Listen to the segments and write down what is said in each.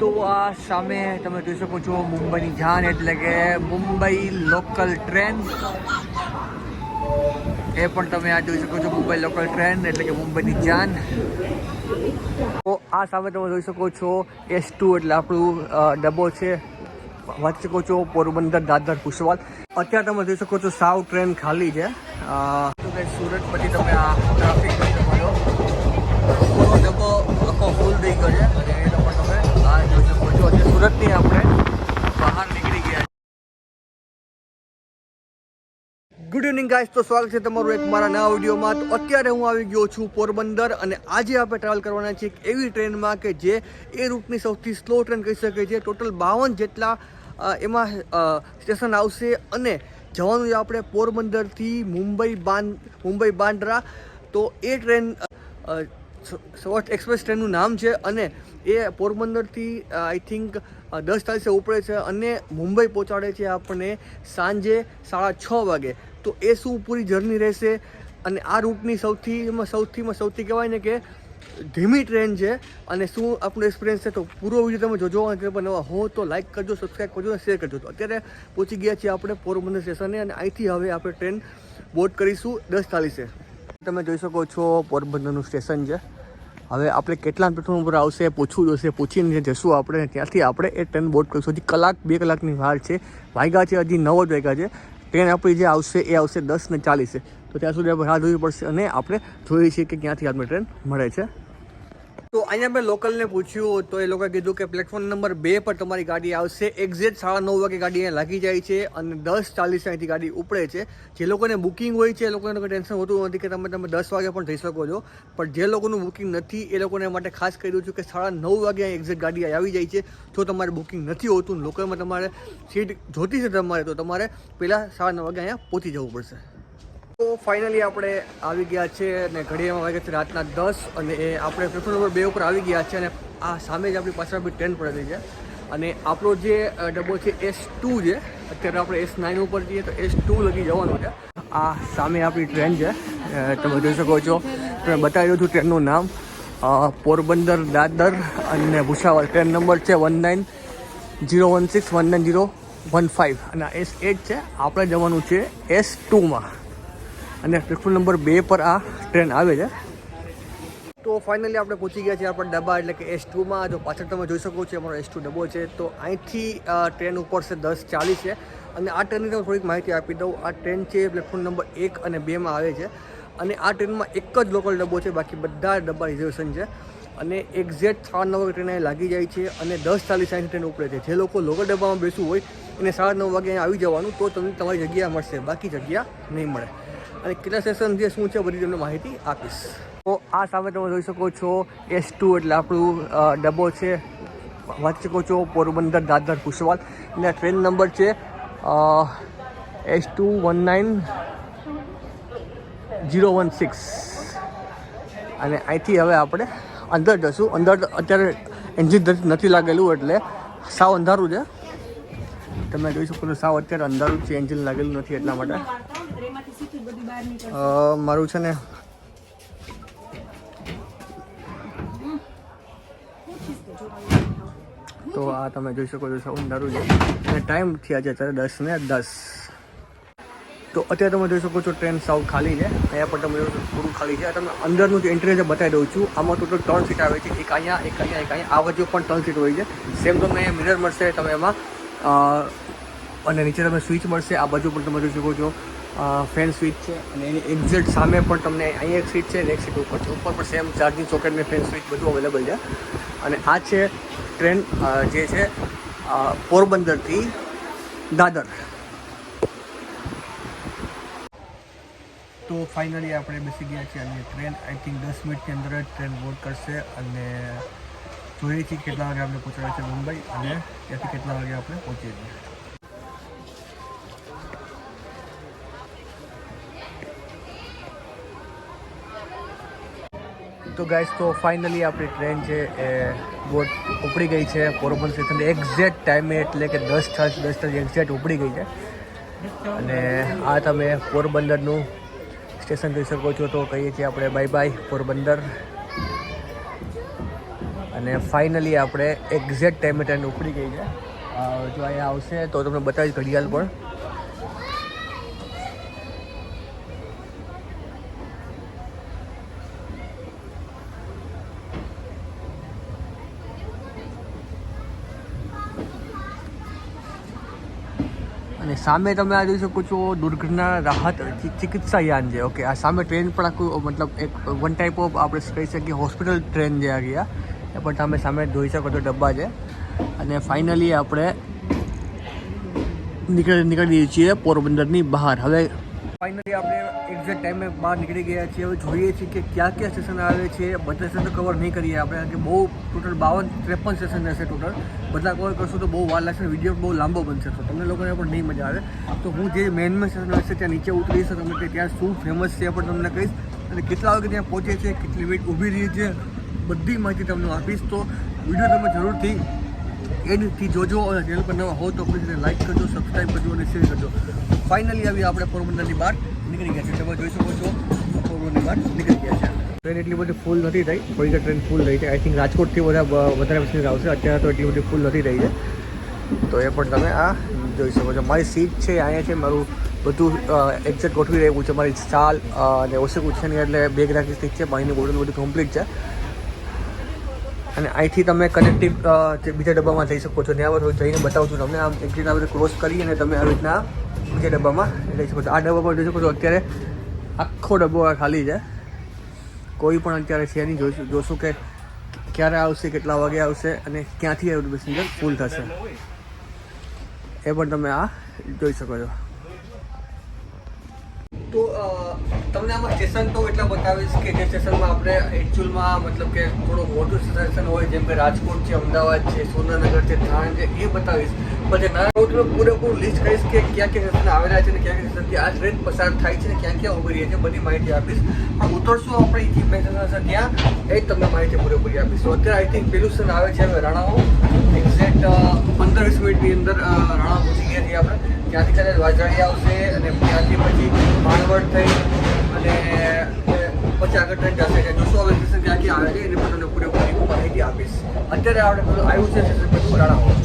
તો આ સામે તમે જોઈ શકો છો મુંબઈની જાન એટલે કે મુંબઈ લોકલ ટ્રેન. એ પણ તમે આ જોઈ શકો છો મુંબઈ લોકલ ટ્રેન એટલે કે મુંબઈની જાન. તો આ સામે તમે જોઈ શકો છો એસ ટુ એટલે આપણું ડબ્બો છે. વાંચી શકો છો પોરબંદર દાદર કુશવાલ. અત્યારે તમે જોઈ શકો છો સાવ ટ્રેન ખાલી છે. તો કે સુરત પછી તમે આ ટ્રાફિક ડબ્બો આખો ફૂલ થઈ ગયો છે શકો સુરતની આપણે બહાર નીકળી ગયા ગુડ ઇવનિંગ ગાઈસ તો સ્વાગત છે તમારું એક મારા નવા વિડીયોમાં. તો અત્યારે હું આવી ગયો છું પોરબંદર અને આજે આપણે ટ્રાવેલ કરવાના છીએ એક એવી ટ્રેનમાં કે જે એ રૂટની સૌથી સ્લો ટ્રેન કહી શકે છે. ટોટલ બાવન જેટલા એમાં સ્ટેશન આવશે અને જવાનું છે આપણે પોરબંદરથી મુંબઈ બાન, મુંબઈ બાંદ્રા. તો એ ટ્રેન સૌરાષ્ટ્ર એક્સપ્રેસ ટ્રેનનું નામ છે અને એ પોરબંદરથી આઈ થિંક દસ તારીખે ઉપડે છે અને મુંબઈ પહોંચાડે છે આપણને સાંજે સાડા છ વાગે. તો એ શું પૂરી જર્ની રહેશે? અને આ રૂટની સૌથી એમાં સૌથીમાં સૌથી કહેવાય ને કે ધીમી ટ્રેન છે અને શું આપણો એક્સપિરિયન્સ છે તો પૂરો વીડિયો તમે જોજો. અને તમે નવા હો તો લાઈક કરજો સબસ્ક્રાઈબ કરજો અને શેર કરજો. તો અત્યારે પહોંચી ગયા છીએ આપણે પોરબંદર સ્ટેશને અને અહીંથી હવે આપણે ટ્રેન બોર્ડ કરીશું દસ ચાલીસે તમે જોઈ શકો છો પોરબંદરનું સ્ટેશન છે. હવે આપણે કેટલા પ્લેટફોર્મ ઉપર આવશે પૂછવું જોશે. પૂછીને જશું આપણે, ત્યાંથી આપણે એ ટ્રેન બોર્ડ કરીશું હજી કલાક, બે કલાકની વાર છે. વાગ્યા છે હજી નવ જ વાગ્યા છે. ટ્રેન આપણી જે આવશે એ આવશે દસ ને ચાલીસે. તો ત્યાં સુધી આપણે રાહ જોવી પડશે અને આપણે જોઈએ છીએ કે ક્યાંથી આપણે ટ્રેન મળે છે. તો અહીંયા મેં લોકલને પૂછ્યું તો એ લોકોએ કીધું કે પ્લેટફોર્મ નંબર બે પર તમારી ગાડી આવશે. એક્ઝેક્ટ સાડા નવ વાગે ગાડી અહીંયા લાગી જાય છે અને દસ ચાલીસ અહીંથી ગાડી ઉપડે છે. જે લોકોને બુકિંગ હોય છે એ લોકોને કોઈ ટેન્શન હોતું નથી કે તમે તમે દસ વાગે પણ જઈ શકો છો. પણ જે લોકોનું બુકિંગ નથી એ લોકોને માટે ખાસ કહી દઉં છું કે સાડા નવ વાગે અહીં એક્ઝેક્ટ ગાડી આવી જાય છે. જો તમારે બુકિંગ નથી હોતું લોકલમાં તમારે સીટ જોતી છે તમારે તો તમારે પહેલાં સાડા નવ વાગે અહીંયા પહોંચી જવું પડશે. તો ફાઇનલી આપણે આવી ગયા છે અને ઘડીમાં વાગે છે રાતના દસ અને એ આપણે પ્લેટફોર્મ નંબર બે ઉપર આવી ગયા છે અને આ સામે જ આપણી પાછળ બી ટ્રેન પડેલી છે. અને આપણો જે ડબ્બો છે એસ ટુ છે, અત્યારે આપણે એસ નાઇન ઉપર જઈએ તો એસ ટુ લગી જવાનું છે. આ સામે આપણી ટ્રેન છે. તમે જોઈ શકો છો. તમે બતાવી દઉં છું ટ્રેનનું નામ. પોરબંદર દાદર અને ભૂસાવલ ટ્રેન નંબર છે one nine zero one six one nine zero one five અને એસ એટ છે. આપણે જવાનું છે એસ ટુમાં અને પ્લેટફોર્મ નંબર બે પર આ ટ્રેન આવે છે. તો ફાઇનલી આપણે પહોંચી ગયા છીએ આપણા ડબ્બા, એટલે કે એસ ટુમાં જો પાછળ તમે જોઈ શકો છો, અમારો એસ ટુ ડબ્બો છે. તો અહીંથી ટ્રેન ટ્રેન છે દસ ચાલીસ અને આ ટ્રેનની તમે થોડીક માહિતી આપી દઉં. આ ટ્રેન છે પ્લેટફોર્મ નંબર એક અને બેમાં આવે છે. અને આ ટ્રેનમાં એક જ લોકલ ડબ્બો છે, બાકી બધા ડબ્બા રિઝર્વેશન છે. અને એક્ઝેક્ટ સાડા નવ વાગે ટ્રેન લાગી જાય છે અને દસ ચાલીસ અહીંથી ટ્રેન ઉપડે છે. જે લોકો લોકલ ડબ્બામાં બેસવું હોય, એને સાડા નવ વાગે અહીંયા આવી જવાનું, તો તમને તમારી જગ્યા મળશે. બાકી જગ્યા નહીં મળે. અને કેટલા સેશન જે શું છે બધી તમને માહિતી આપીશ. તો આ સામે તમે જોઈ શકો છો એસ ટુ એટલે આપણું ડબ્બો છે. વાંચી શકો છો પોરબંદર દાદર કુશવાલ. અને ટ્રેન નંબર છે S two one nine zero one six અને અહીંથી હવે આપણે અંદર જશું. અંદર અત્યારે એન્જિન નથી લાગેલું એટલે સાવ અંધારું છે. તમે જોઈ શકો છો સાવ અત્યારે અંધારું છે એન્જિન લાગેલું નથી એટલા માટે. મારું છે ને તો આ તમે જોઈ શકો છો સાવ છે. અને ટાઈમ થયા છે અત્યારે દસ ને દસ. તો અત્યારે તમે જોઈ શકો છો ટ્રેન સાવ ખાલી છે. અહીંયા પણ તમે જોઈ થોડું ખાલી છે. તમે અંદરનું જે એન્ટ્રી છે બતાવી દઉં છું. આમાં ટોટલ ત્રણ સીટ આવે છે. એક અહીંયા એક અહીંયા એક અહીંયા. આ બાજુ પણ ત્રણ સીટ હોય છે. સેમ તમને અહીંયા મિરર મળશે તમે એમાં અને નીચે તમે સ્વિચ મળશે. આ બાજુ પણ તમે જોઈ શકો છો. ફેન સ્વિચ છે અને એની એક્ઝેક્ટ સામે પણ તમને અહીંયા એક સીટ છે અને એક સીટ ઉપર છે. ઉપર પણ same charging socket fan switch બધું અવેલેબલ છે. અને આ છે ટ્રેન જે છે પોરબંદરથી દાદર. તો ફાઇનલી આપણે બેસી ગયા છીએ અને ટ્રેન આઈ થિંક દસ મિનિટની અંદર જ ટ્રેન બોર્ડ કરશે અને જોઈએ છીએ કેટલા વાગે આપણે પહોંચાડે છે મુંબઈ અને ત્યાંથી કેટલા વાગે આપણે પહોંચીએ છીએ. તો ગાઈસ તો ફાઇનલી આપણી ટ્રેન છે એ બોટ ઉપડી ગઈ છે. પોરબંદર સ્ટેશન એક્ઝેક્ટ ટાઈમે એટલે કે દસ છ દસ તક એક્ઝેક્ટ ઉપડી ગઈ છે. અને આ તમે પોરબંદરનું સ્ટેશન જોઈ શકો છો તો કહીએ છીએ આપણે બાય બાય પોરબંદર. અને ફાઇનલી આપણે એક્ઝેક્ટ ટાઈમે ટ્રેન ઉપડી ગઈ છે. જો અહીંયા આવશે તો તમને બતાવીશ ઘડિયાળ પણ અને સામે તમે આ જોઈ શકો છો દુર્ઘટના રાહત ચિકિત્સા યાન છે. ઓકે આ સામે ટ્રેન પણ આખું મતલબ એક વન ટાઈપ ઓફ આપણે કહી શકીએ હોસ્પિટલ ટ્રેન જે આ ગયા એ પણ તમે સામે જોઈ શકો છો ડબ્બા છે. અને ફાઇનલી આપણે નીકળી, નીકળીએ છીએ પોરબંદરની બહાર. હવે ફાઇનલી આપણે એક્ઝેક્ટ ટાઈમે બહાર નીકળી ગયા છીએ. હવે જોઈએ છીએ કે ક્યાં ક્યાં સ્ટેશન આવે છે. બધા સ્ટેશન તો કવર નહીં કરીએ આપણે, કારણ કે બહુ ટોટલ બાવન ત્રેપન સ્ટેશન રહેશે ટોટલ બધા કવર કરશું તો બહુ વાર લાગશે વીડિયો બહુ લાંબો બનશે. તો તમને લોકોને પણ નહીં મજા આવે. તો હું જે મેન મેન સ્ટેશન હશે ત્યાં નીચે ઉતરીશ તમને તમને ત્યાં શું ફેમસ છે પણ તમને કહીશ. અને કેટલા વાગે ત્યાં પહોંચે છે, કેટલી વેટ ઊભી રહી છે, બધી માહિતી તમને આપીશ. તો વીડિયો તમે જરૂરથી એડથી જોજો અને ચેનલ પર નવા હો તો પ્લીઝ લાઈક કરજો સબસ્ક્રાઈબ કરજો અને શેર કરજો. ફાઇનલી આવી આપણે પોરબંદરની બહાર નીકળી ગયા છે. તમે જોઈ શકો છો, પોરબંદરની બહાર નીકળી ગયા છે. ટ્રેન એટલી બધી ફૂલ નથી થઈ. થોડી ટ્રેન ફૂલ રહી છે. આઈ થિંક રાજકોટથી બધા વધારે પેસેન્જર આવશે. અત્યારે તો એટલી બધી ફૂલ નથી થઈ છે. તો એ પણ તમે આ જોઈ શકો છો. મારી સીટ છે, અહીંયા છે. મારું બધું એક્ઝેક્ટ ગોઠવી રહ્યું છે. મારી ચાલ અને ઓછે પૂછે એટલે બેગ રાખી ઠીક છે. પાણીની બોટલ બધું કમ્પ્લીટ છે. અને અહીંથી તમે કનેક્ટિવ બીજા ડબ્બામાં જઈ શકો છો. ત્યાં પર જઈને બતાવું છું તમને. આમ એક રીતે ક્રોસ કરી અને તમે આવી રીતના બીજા ડબ્બામાં લઈ શકો છો. આ ડબ્બા પર જોઈ શકો છો. અત્યારે આખો ડબ્બો ખાલી છે. કોઈ પણ અત્યારે છે નહીં. જોઈશું જોશું કે ક્યારે આવશે, કેટલા વાગે આવશે અને ક્યાંથી પેસેન્જર ફૂલ થશે. એ પણ તમે આ જોઈ શકો છો. તો તમને આમાં સ્ટેશન તો એટલા બતાવીશ કે જે સ્ટેશનમાં આપણે એકચ્યુઅલમાં મતલબ કે થોડું મોટું સ્ટેશન હોય, જેમ કે રાજકોટ છે, અમદાવાદ છે સુરેન્દ્રનગર છે, થાણ છે, એ બતાવીશ. પછી નાના રોડ પૂરેપૂરું લિસ્ટ કહીશ કે ક્યાં ક્યાં સ્ટેશન આવેલા છે ને ક્યાં ક્યાં સ્ટેશનથી આ ટ્રેન પસાર થાય છે ને ક્યાં ક્યાં ઊભી રહી છે, બધી માહિતી આપીશ. પણ ઉતરશું આપણે એ સ્ટેશન હશે ત્યાં, એ જ તમને માહિતી પૂરેપૂરી આપીશ. અત્યારે આઈ થિંક પેલું સ્ટેશન આવે છે હવે રાણાઓ. એક્ઝેક્ટ પંદર વીસ મિનિટની અંદર રાણા પહોંચી ગયા છીએ આપણે. ત્યાંથી કદાચ વાજાડી આવશે અને ત્યાંથી પછી માનવડ થઈ અને પછી આગળ ટ્રેન જશે. કે જોશો હવે સ્ટેશન ક્યાં આવે છે, એની પણ તમને પૂરેપૂરી માહિતી આપીશ. અત્યારે આપણે પેલું આવ્યું છે સ્ટેશન પેલું રાણાવાવ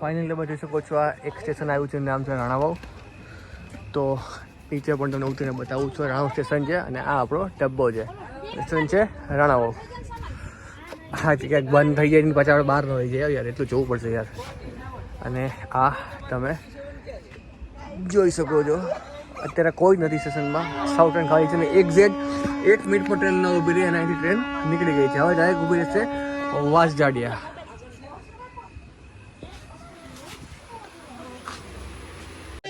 ફાઇનલી તમે જોઈ શકો છો, આ એક સ્ટેશન આવ્યું છે, નામ છે રાણાવાવ. તો નીચે પણ તમને ઉતરીને બતાવું છું રાણાવ સ્ટેશન છે અને આ આપણો ડબ્બો છે. સ્ટેશન છે રાણાવાવ. હા ક્યાંક બંધ થઈ જાય પાછા આપણે બહાર ન રહી જાય યાર, એટલું જોવું પડશે યાર. અને આ તમે જોઈ શકો છો. અત્યારે કોઈ નથી સ્ટેશનમાં. સાઉથ ટ્રેન ખાલી છે ને એક્ઝેક્ટ એક મિનિટ પર ટ્રેન ન ઊભી રહી અને અહીંથી ટ્રેન નીકળી ગઈ છે. હવે ડાયરેક્ટ ઊભી રહેશે વાસજાડિયા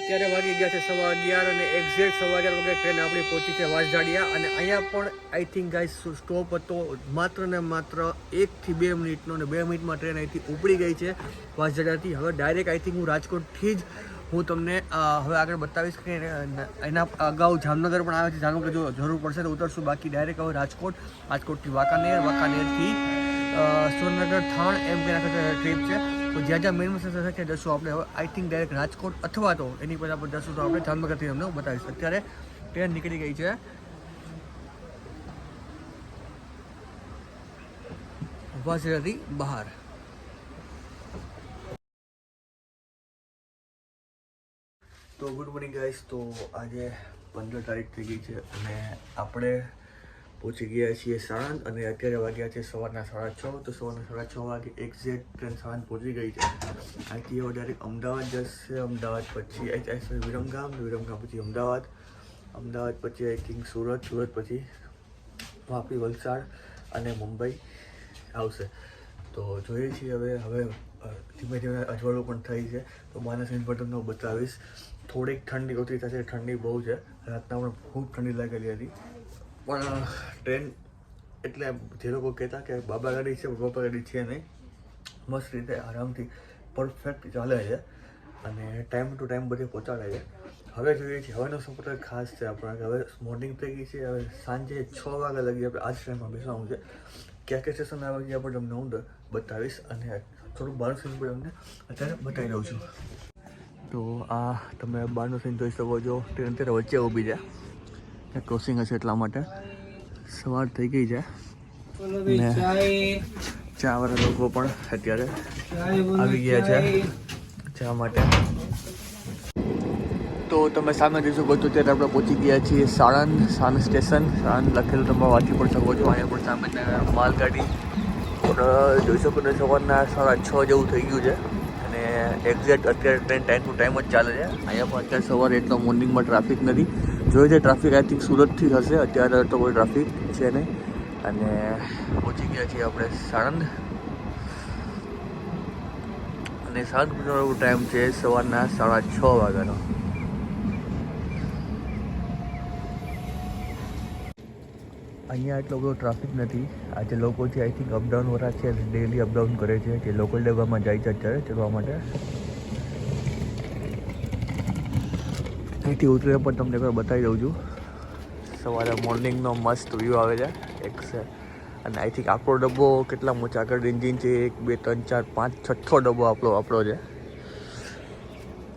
અત્યારે વાગી ગયા છે સવા અગિયાર અને એક્ઝેક્ટ સવા અગિયાર વાગે ટ્રેન આપણી પહોંચી છે વાસજાડિયા અને અહીંયા પણ આઈ થિંક ગાઈસ સ્ટોપ હતો માત્ર ને માત્ર એકથી બે મિનિટનો અને બે મિનિટમાં ટ્રેન અહીંથી ઉપડી ગઈ છે વાસજાડિયાથી હવે ડાયરેક્ટ આઈ થિંક હું રાજકોટથી જ હું તમને હવે આગળ બતાવીશ કે એના અગાઉ જામનગર પણ આવે છે. જામનગર જો જરૂર પડશે તો ઉતરશું. બાકી ડાયરેક્ટ હવે રાજકોટ, રાજકોટથી વાંકાનેર, વાંકાનેરથી સુરેન્દ્રનગર, થાણ એમ કે ટ્રીપ છે. તો જ્યાં જ્યાં મેન મસ્ત છે ત્યાં જશું આપણે. હવે આઈ થિંક ડાયરેક્ટ રાજકોટ અથવા તો એની પહેલાં પણ જશું તો આપણે જામનગરથી તમને બતાવીશ. અત્યારે ટ્રેન નીકળી ગઈ છે. વાસેરાથી બહાર. તો ગુડ મોર્નિંગ ગાઈસ તો આજે પંદર તારીખ થઈ ગઈ છે અને આપણે પહોંચી ગયા છીએ સાણંદ અને અત્યારે વાગ્યા છે સવારના સાડા છ. તો સવારના સાડા છ વાગે એક્ઝેક્ટ ટ્રેન સાણંદ પહોંચી ગઈ છે. અહીંથી હવે ડાયરેક્ટ અમદાવાદ જશે. અમદાવાદ પછી sorry, વિરમગામ. વિરમગામ પછી અમદાવાદ. અમદાવાદ પછી આઈ થિંક સુરત. સુરત પછી વાપી વલસાડ અને મુંબઈ આવશે. તો જોઈએ છીએ હવે. હવે ધીમે ધીમે અજવાળું પણ થઈ છે. તો માનસ પર બતાવીશ. થોડીક ઠંડી ઓછી થશે, ઠંડી બહુ છે. રાતના પણ ખૂબ ઠંડી લાગેલી હતી. પણ ટ્રેન એટલે જે લોકો કહેતા કે બાબા ગાડી છે બાબા ગાડી છે નહીં. મસ્ત રીતે આરામથી પરફેક્ટ ચાલે છે અને ટાઈમ ટુ ટાઈમ બધે પહોંચાડે છે. હવે જોઈએ છીએ, હવેનો સફર ખાસ છે આપણે હવે મોર્નિંગ થઈ ગઈ છે, હવે સાંજે છ વાગ્યા લગી આપણે આ જ ટાઈમમાં બેસવાનું છે. ક્યાં ક્યાં સ્ટેશન આવે છે આપણે તમને હું બતાવીશ અને થોડુંક બાર સુધી પણ તમને અત્યારે બતાવી દઉં છું. તો આ તમે બહારનું સીન જોઈ શકો છો. ટ્રેન અત્યારે વચ્ચે ઊભી છે. ક્રોસિંગ હશે એટલા માટે. સવાર થઈ ગઈ છે. ચાવાળા લોકો પણ અત્યારે આવી ગયા છે ચા માટે. તો તમે સામે જોઈ શકો છો ત્યારે આપણે પહોંચી ગયા છીએ સાણંદ સાણંદ સ્ટેશન સાણંદ લખેલું તમે વાંચી પણ શકો છો. અહીંયા પણ સામે માલગાડી. પણ જોઈ શકો ને સવારના સાડા છ જેવું થઈ ગયું છે. એક્ઝેક્ટ અત્યારે ટ્રેન ટાઈમ ટુ ટાઈમ જ ચાલે છે. અહીંયા પણ અત્યારે સવારે એટલો મોર્નિંગમાં ટ્રાફિક નથી. જોઈએ છે ટ્રાફિક આઈ થિંક સુરતથી હશે. અત્યારે તો કોઈ ટ્રાફિક છે નહીં. અને પહોંચી ગયા છીએ આપણે સાણંદ. અને સાત પહોંચવાનો ટાઈમ છે સવારના સાડા છ વાગ્યાનો. અહીંયા એટલો બધો ટ્રાફિક નથી. આજે લોકો છે આઈ થિંક અપડાઉન વાળા છે ડેલી અપડાઉન કરે છે. જે લોકલ ડબ્બામાં જાય છે અત્યારે ચડવા માટે. અહીંથી ઉતરે પણ તમને એકવાર બતાવી દઉં છું. સવારે મોર્નિંગનો મસ્ત વ્યૂ આવે છે. એક છે. અને આઈ થિંક આપણો ડબ્બો કેટલા મોટા? આગળ એન્જિન છે, એક, બે, ત્રણ, ચાર, પાંચ છઠ્ઠો ડબ્બો આપણો આપણો છે.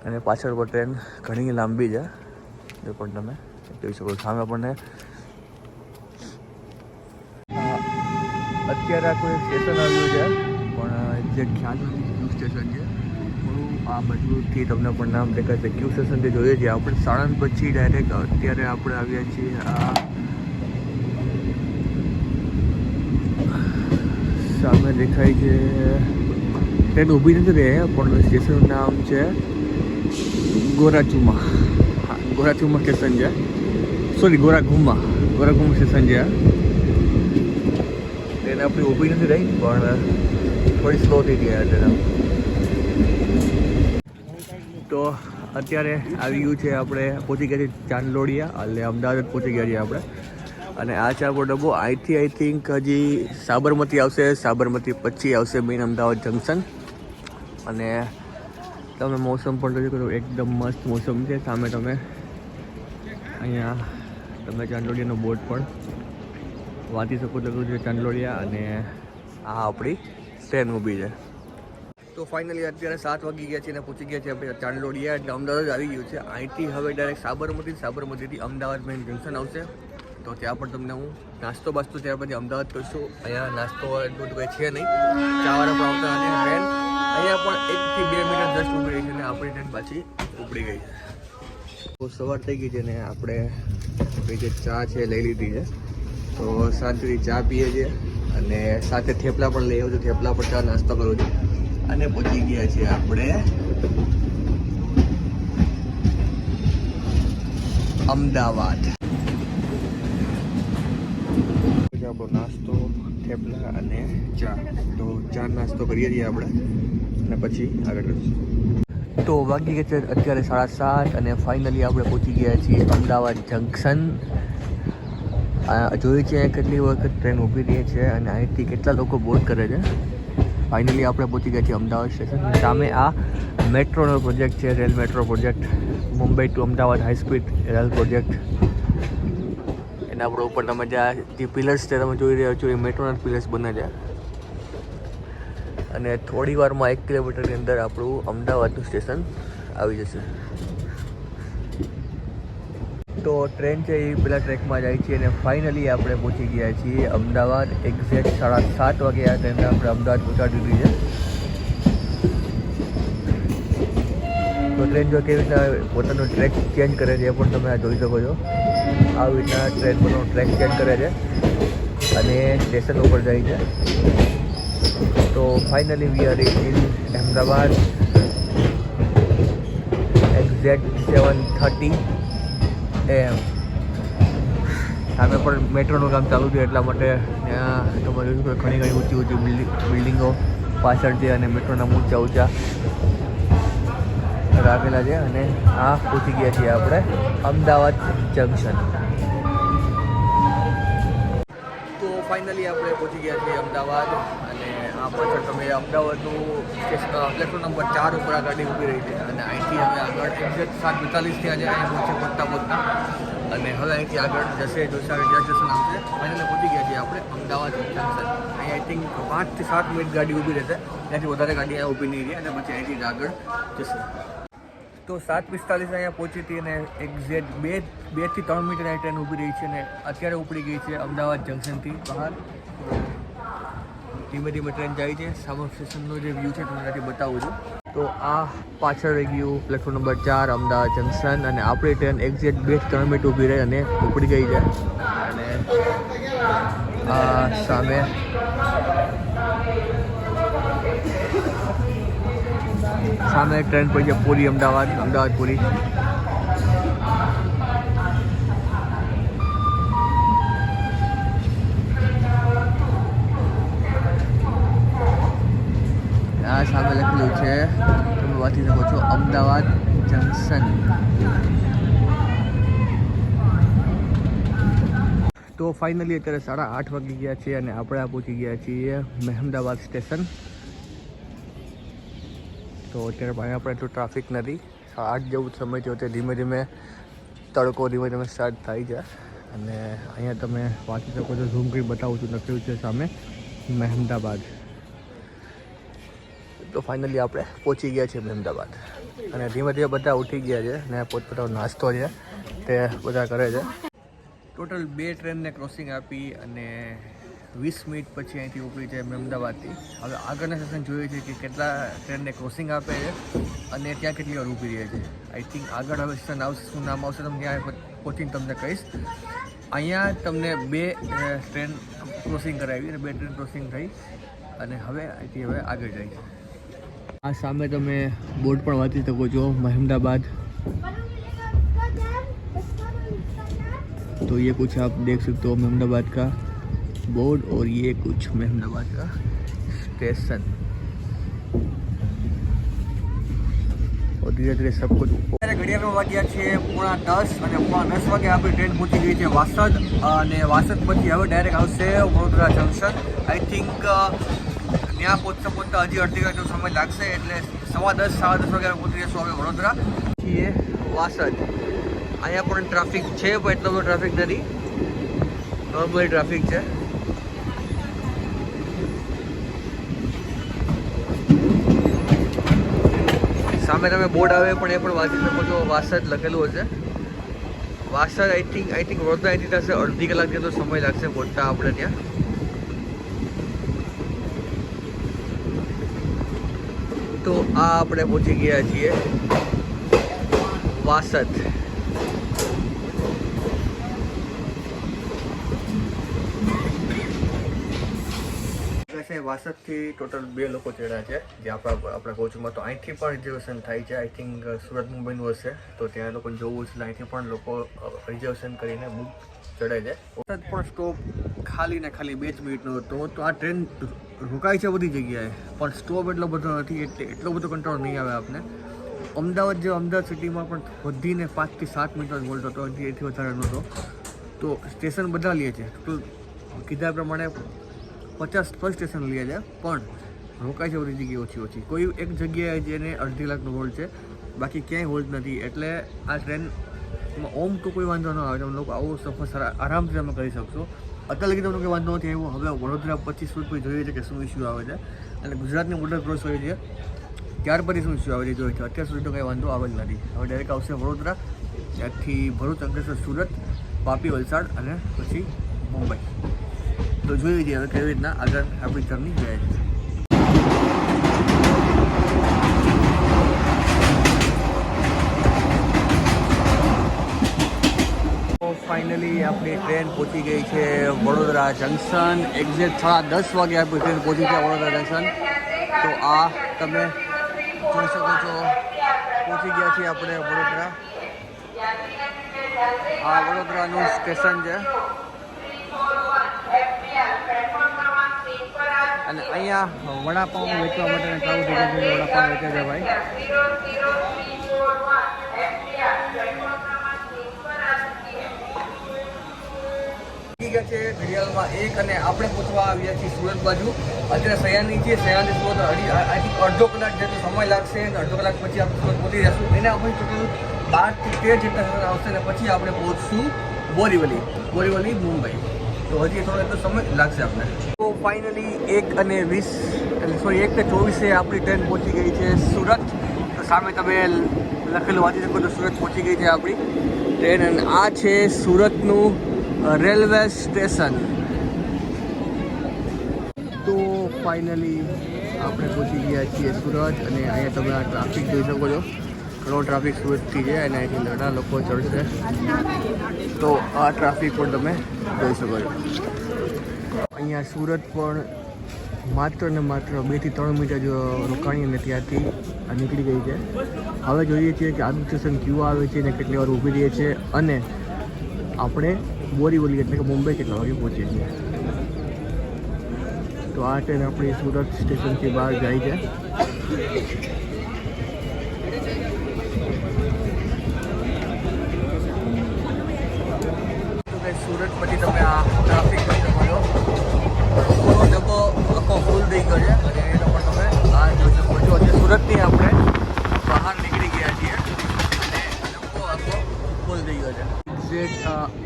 અને પાછળ પર ટ્રેન ઘણી લાંબી છે. એ પણ તમે, જોઈ શકો. સામે આપણને અત્યારે આ કોઈ સ્ટેશન આવ્યું છે, પણ જે ખ્યાલ નથી ક્યુ સ્ટેશન છે. થોડું આ બાજુથી તમને પણ નામ દેખાશે. ક્યુ સ્ટેશન જે જોઈએ છીએ આપણે સાણંદ પછી ડાયરેક્ટ અત્યારે આપણે આવ્યા છીએ આ સામે દેખાય છે. ટ્રેન ઊભી નથી રહે પણ સ્ટેશનનું નામ છે ગોરાચુમા. હા, ગોરાચુમા સ્ટેશન છે. સોરી ગોરાઘુમા ગોરાઘુમા સ્ટેશન છે. ટ્રેન આપણી ઊભી નથી રહી, પણ થોડી સ્લો થઈ ગઈ ટ્રેન તો અત્યારે આવી ગયું છે આપણે, પહોંચી ગયા છીએ ચાંદલોડિયા, એટલે અમદાવાદ પહોંચી ગયા છીએ આપણે. અને આ છે આપણો ડબ્બો અહીંથી આઈ થિંક હજી સાબરમતી આવશે, સાબરમતી પછી આવશે મેઇન અમદાવાદ જંકશન અને તમે મોસમ પણ જોઈ શકો એકદમ મસ્ત મોસમ છે, સામે તમે. અહીંયા તમે ચાંદોડિયાનો બોર્ડ પણ વાંચી શકો છો છે, ચંદલોડિયા અને આ આપણી ટ્રેન ઊભી છે. તો ફાઇનલી અત્યારે સાત વાગી ગયા છે અને પહોંચી ગયા છે આપણે ચાંદલોડિયા, એટલે અમદાવાદ આવી ગયું છે. અહીંથી હવે ડાયરેક્ટ સાબરમતી, સાબરમતીથી અમદાવાદ મેઇન જંકશન આવશે. તો ત્યાં પણ તમને હું નાસ્તો બાસ્તો ત્યાર પછી અમદાવાદ કરશું. અહીંયા નાસ્તો એટલું કંઈ છે નહીં. ચાવાળા પણ નથી ટ્રેન અહીંયા પણ એકથી બે મિનિટ જસ્ટ ઊભી રહી છે અને આપણી ટ્રેન પાછી ઉપડી ગઈ છે. તો સવાર થઈ ગઈ છે ને આપણી જે ચા છે લઈ લીધી છે. તો શાંતિથી ચા પીએ છીએ અને સાથે થેપલા પણ લઈ આવજો. થેપલા પર ચા નાસ્તો કરો છો. અને પહોંચી ગયા છીએ આપણે અમદાવાદ. આપણો નાસ્તો, થેપલા અને ચા. તો ચા નાસ્તો કરીએ છીએ આપણે અને પછી આગળ કરીશું તો વાગી ગયા અત્યારે સાડા સાત અને ફાઇનલી આપણે પહોંચી ગયા છીએ અમદાવાદ જંકશન જોઈએ છીએ કેટલી વખત ટ્રેન ઊભી રહી છે અને અહીંથી કેટલા લોકો બોર્ડ કરે છે? ફાઇનલી આપણે પહોંચી ગયા છીએ અમદાવાદ સ્ટેશન સામે આ મેટ્રોનો પ્રોજેક્ટ છે rail metro project Mumbai to Ahmedabad high speed rail project એના પર ઉપર તમે જ્યાં જે પિલર્સ છે તમે જોઈ રહ્યા છો, એ મેટ્રોના પિલર્સ બને છે. અને થોડી વારમાં એક કિલોમીટરની અંદર આપણું અમદાવાદનું સ્ટેશન આવી જશે. તો ટ્રેન છે એ પેલા ટ્રેકમાં જાય છે અને ફાઇનલી આપણે પહોંચી ગયા છીએ અમદાવાદ એક્ઝેક્ટ સાડા સાત વાગે આ ટ્રેનને આપણે અમદાવાદ પહોંચાડી દીધી છે. તો ટ્રેન જો કેવી રીતના પોતાનો ટ્રેક ચેન્જ કરે છે એ પણ તમે આ જોઈ શકો છો. આવી રીતના ટ્રેન પરનો ટ્રેક ચેન્જ કરે છે અને સ્ટેશન ઉપર જાય છે. તો finally we are in Ahmedabad. Exact seven thirty AM. સામે પણ મેટ્રોનું કામ ચાલુ થયું એટલા માટે ત્યાં તમારે ઘણી ઘણી ઊંચી ઊંચી બિલ્ડિંગો પાછળ છે અને મેટ્રોના ઊંચા ઊંચા રાખેલા છે અને આ પહોંચી ગયા છીએ આપણે અમદાવાદ જંકશન તો ફાઇનલી આપણે પહોંચી ગયા છીએ અમદાવાદ અને આ પાછળ તમે અમદાવાદનું પ્લેટફોર્મ નંબર ચાર ઉપર આ ગાડી ઊભી રહી છે. અને અહીંથી હવે આગળ એક્ઝેક્ટ સાત બેતાલીસથી આજે અહીંયા પહોંચે પહોંચતા પહોંચતા અને હવે અહીંથી આગળ જશે જોશા જ્યાં સ્ટેશન આવશે ફાઇનલી પહોંચી ગયા છીએ આપણે, અમદાવાદ જંકશન અહીં આઈ થિંક પાંચથી સાત મિનિટ ગાડી ઊભી રહેશે. ત્યાંથી વધારે ગાડી અહીંયા ઊભી નહીં રહી અને પછી અહીંથી આગળ જશે. તો સાત પિસ્તાલીસ અહીંયા પહોંચી હતી અને એક્ઝેક્ટ બે, બેથી ત્રણ મિનિટ અહીંયા ટ્રેન ઊભી રહી છે અને અત્યારે ઉપડી ગઈ છે અમદાવાદ જંકશનથી બહાર. ધીમે ધીમે ટ્રેન જાય છે. સામર સ્ટેશનનો જે વ્યૂ છે તમારાથી બતાવું છું. તો આ પાછળ રહી ગયું પ્લેટફોર્મ નંબર ચાર, અમદાવાદ જંકશન અને આપણી ટ્રેન એક્ઝેક્ટ બે ત્રણ મિનિટ ઊભી રહી અને ઉપડી ગઈ છે. અને આ સામે સામે ટ્રેન પડી છે પુરી અમદાવાદ અમદાવાદ પુરી. આ સામે લખેલું છે, તમે વાંચી શકો છો, અમદાવાદ જંકશન. તો ફાઇનલી અત્યારે સાડા આઠ વાગી ગયા છે અને આપણે પહોંચી ગયા છીએ મહેમદાબાદ સ્ટેશન. તો અત્યારે અહીંયા આપણે એટલું ટ્રાફિક નથી. આઠ જેવું સમય થયો તે ધીમે ધીમે તડકો ધીમે ધીમે સ્ટાર્ટ થાય છે. અને અહીંયા તમે વાંચી શકો છો. ઝૂમ કરી બતાવું છું લખ્યું છે સામે. મહેમદાબાદ. તો ફાઇનલી આપણે પહોંચી ગયા છીએ મહેમદાબાદ અને ધીમે ધીમે બધા ઉઠી ગયા છે અને પોતપોતાનો નાસ્તો છે તે બધા કરે છે. ટોટલ બે ટ્રેનને ક્રોસિંગ આપી અને વીસ મિનિટ પછી અહીંથી ઉપડી છે અમદાવાદથી. હવે આગળના સેશન જોઈએ છે કે કેટલા ટ્રેનને ક્રોસિંગ આપે છે અને ત્યાં કેટલી વાર ઊભી રહે છે. આઈ થિંક આગળ હવે સ્ટેશન આવશે, શું નામ આવશે તમે ત્યાં પહોંચીને તમને કહીશ. અહીંયા તમને બે ટ્રેન ક્રોસિંગ કરાવી અને બે ટ્રેન ક્રોસિંગ થઈ. અને હવે અહીંથી હવે આગળ જાય છે આ સામે તમે બોર્ડ પણ વાંચી શકો છો મહેમદાબાદ तो ये कुछ आप देख सकते हो मेहमदाबाद का बोर्ड और ये कुछ मेहमदाबाद का स्टेशन और धीरे धीरे सब कुछ અત્યારે ઘડિયાળમાં વાગ્યા છે પોણા દસ અને પોણા દસ વાગે આપણી ટ્રેન પહોંચી ગઈ છે વાસદ અને વાસદ પછી હવે ડાયરેક્ટ આવશે વડોદરા જંકશન આઈ થિંક ત્યાં પહોંચતા પહોંચતા હજી અડધી કલાકનો સમય લાગશે એટલે સવા દસ સાડા દસ વાગ્યા પહોંચી જઈશું અમે વડોદરા. છીએ વાસદ. અહીંયા પણ ટ્રાફિક છે, પણ એટલો બધો ટ્રાફિક નથી. નોર્મલી ટ્રાફિક છે. સામે તમે બોર્ડ આવે પણ એ પણ વાંચી શકો છો, વાસદ લખેલું હશે. Vasad I think I think Vadodara અહીંથી થશે અડધી કલાક જેટલો સમય લાગશે પહોંચતા આપણે ત્યાં. તો આ આપણે પહોંચી ગયા છીએ વાસદ. વાસદથી ટોટલ બે લોકો ચડ્યા છે. જે આપણા આપણા કોચમાં તો અહીંથી પણ રિઝર્વેશન થાય છે. આઈ થિંક સુરત, મુંબઈનું હશે. તો ત્યાં લોકોને જોવું છે અહીંથી પણ લોકો રિઝર્વેશન કરીને બુક ચડે છે. પણ સ્ટોપ ખાલી ને ખાલી બે જ મિનિટનો હતો. તો આ ટ્રેન રોકાય છે બધી જગ્યાએ. પણ સ્ટોપ એટલો બધો નથી એટલે એટલો બધો કંટ્રોલ નહીં આવે આપને. અમદાવાદ જે અમદાવાદ સિટીમાં પણ વધીને પાંચથી સાત જ બોલતો હતો એથી વધારે નહોતો. તો સ્ટેશન બધા લે છે. તો કીધા પ્રમાણે પચાસ પર સ્ટેશન લે છે, પણ રોકાય છે બધી જગ્યાએ ઓછી ઓછી. કોઈ એક જગ્યાએ જેને અડધી કલાકનો હોલ્ડ છે, બાકી ક્યાંય હોલ્ડ નથી. એટલે આ ટ્રેનમાં ઓમ તો કોઈ વાંધો ન આવે, તમે લોકો આવો સફર આરામથી તમે કરી શકશો. અત્યારે લગી તમને કંઈ વાંધો નથી આવ્યો હવે વડોદરા પછી સુરત પછી જોઈએ છે કે શું ઇસ્યુ આવે છે. અને ગુજરાતની બોર્ડર ક્રોસ હોય છે, ત્યાર પછી શું ઇસ્યુ આવે છે જોઈએ છે. અત્યાર સુધી તો કંઈ વાંધો આવે જ નથી. હવે ડાયરેક્ટ આવશે વડોદરા, ત્યાંથી ભરૂચ, અંકલેશ્વર, સુરત વાપી વલસાડ અને પછી મુંબઈ. તો જોઈએ છીએ હવે કેવી રીતના આગળ આપણી જર્ની જાય છે. ફાઇનલી આપણી ટ્રેન પહોંચી ગઈ છે વડોદરા જંકશન. એક્ઝેક્ટ સાડા દસ વાગે આપણી ટ્રેન પહોંચી છે વડોદરા જંકશન. તો આ તમે જોઈ શકો છો. પહોંચી ગયા છીએ આપણે વડોદરા. આ વડોદરાનું સ્ટેશન છે. અને અહીંયા વડાપાઉં વેચવા માટે ચાલુ થઈ ગયું વડાપાઉં વેચે છે ભાઈ. ગયા છે, ઘડિયાળમાં એક અને આપણે પહોંચવા આવ્યા છીએ સુરત બાજુ. અત્યારે સયાની છે, સયાની સુરત આઈ અડધો કલાક જેટલો સમય લાગશે અને અડધો કલાક પછી આપણે સુરત પહોંચી જશું એના પછી ટોટલ બારથી તેર જેટલા આવશે અને પછી આપણે પહોંચશું બોરીવલી બોરીવલી, મુંબઈ. તો હજી થોડો એટલો સમય લાગશે આપણે તો ફાઇનલી એક અને વીસ સોરી એક ને ચોવીસે આપણી ટ્રેન પહોંચી ગઈ છે સુરત. સામે તમે લખેલું વાંચી શકો તો સુરત પહોંચી ગઈ છે આપણી ટ્રેન અને આ છે સુરતનું રેલવે સ્ટેશન. તો ફાઇનલી આપણે પહોંચી ગયા છીએ સુરત અને અહીંયા તમે આ ટ્રાફિક જોઈ શકો છો. ઘણો ટ્રાફિક સુરતથી છે અને અહીંથી ઘણા લોકો ચડશે. તો આ ટ્રાફિક પણ તમે જોઈ શકો છો. અહીંયા સુરત પણ માત્ર ને માત્ર બેથી ત્રણ મીટર જ રોકાણી અને ત્યાંથી આ નીકળી ગઈ છે. હવે જોઈએ છીએ કે આદુ સ્ટેશન ક્યુ આવે છે અને કેટલી વાર ઊભી રહીએ છીએ અને આપણે બોરીવલી એટલે કે મુંબઈ કેટલા વાગે પહોંચીએ છીએ તો આ ટ્રેન આપણી સુરત સ્ટેશનથી બહાર જાય છે. તો guys, સુરત પછી તમે આ ટ્રાફિક જોઈ શકો છો લોકોનો ડબ્બો આખો ફૂલ થઈ ગયો છે અને એ લોકો તમે આ જોઈ શકો છો અને સુરતથી આપણે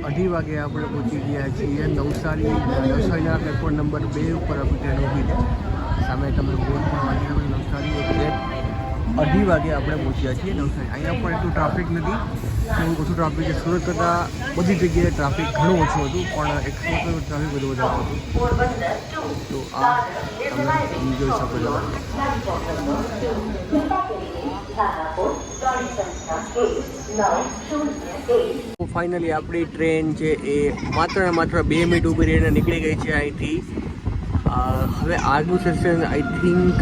અઢી વાગે આપણે પહોંચી ગયા છીએ નવસારી, નવસારીના પ્લેટફોર્મ નંબર બે ઉપર આપણી ટ્રેન ઊભી છે સામે તમે બોર્ડ પણ વાંચી તમે નવસારી અઢી વાગે આપણે પહોંચ્યા છીએ નવસારી. અહીંયા પણ એટલું ટ્રાફિક નથી. થોડું ઓછું ટ્રાફિક છે. સુરત કરતાં બધી જગ્યાએ ટ્રાફિક ઘણું ઓછું હતું, પણ એક્સપ્રેસ ટ્રાફિક બધું વધારે હતું. તો આ તમે જોઈ શકો છો તો ફાઇનલી આપણી ટ્રેન છે એ માત્ર ને માત્ર બે મિનિટ ઊભી રહીને નીકળી ગઈ છે અહીંથી અ, હવે આગલું station I think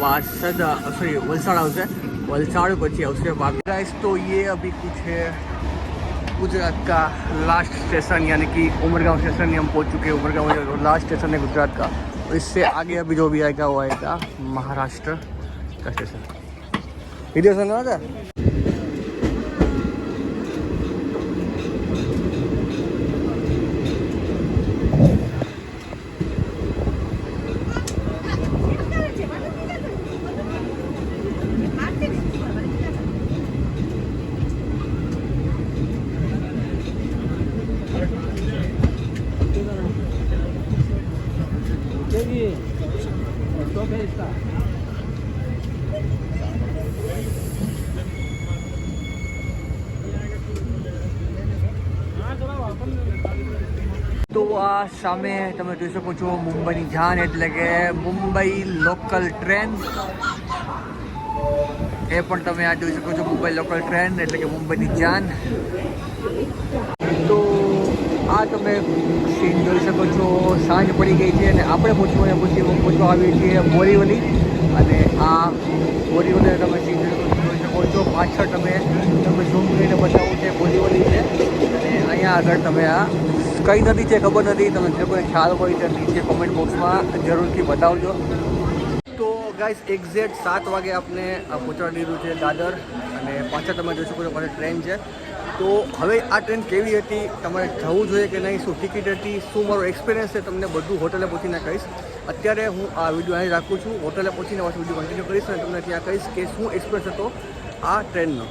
Vasad sorry Valsad આવશે वलसाड़ પછી આવશે बाकी गाइस तो ये अभी कुछ है गुजरात का लास्ट स्टेशन यानी कि उमरगांव स्टेशन हम पहुंच चुके हैं उमरगांव जो लास्ट स्टेशन है गुजरात का और इससे आगे अभी जो भी आएगा वो आएगा महाराष्ट्र का स्टेशन वीडियो सुनना સામે તમે જોઈ શકો છો મુંબઈની જાન એટલે કે મુંબઈ લોકલ ટ્રેન. એ પણ તમે આ જોઈ શકો છો મુંબઈ લોકલ ટ્રેન એટલે કે મુંબઈની જાન. તો આ તમે સીન જોઈ શકો છો. સાંજ પડી ગઈ છે અને આપણે પહોંચવા પૂછી પહોંચવા આવીએ છીએ બોરીવલી. અને આ બોરીવલી તમે સીન જોઈ શકો છો પાછળ તમે તમે ઝૂમ કરીને બતાવું છે બોરીવલી છે. અને અહીંયા આગળ તમે આ કઈ નદી છે ખબર નથી, તમે જે કોઈ ખ્યાલ હોય તો નીચે કોમેન્ટ બોક્સમાં જરૂરથી બતાવજો. તો ગાઈસ એક્ઝેક્ટ સાત વાગે આપને પહોંચાડી દીધું છે દાદર અને પાછળ તમે જોઈ શકો છો પાછળ ટ્રેન છે. તો હવે આ ટ્રેન કેવી હતી, તમારે જવું જોઈએ કે નહીં, શું ટિકિટ હતી, શું મારો એક્સપિરિયન્સ છે, તમને બધું હોટલે પહોંચીને કહીશ. અત્યારે હું આ વીડિયો અહીં રાખું છું હોટલે પહોંચીને પાછું વીડિયો કન્ટિન્યુ કરીશ અને તમને ત્યાં કહીશ કે શું એક્સપિરિયન્સ હતો આ ટ્રેનનો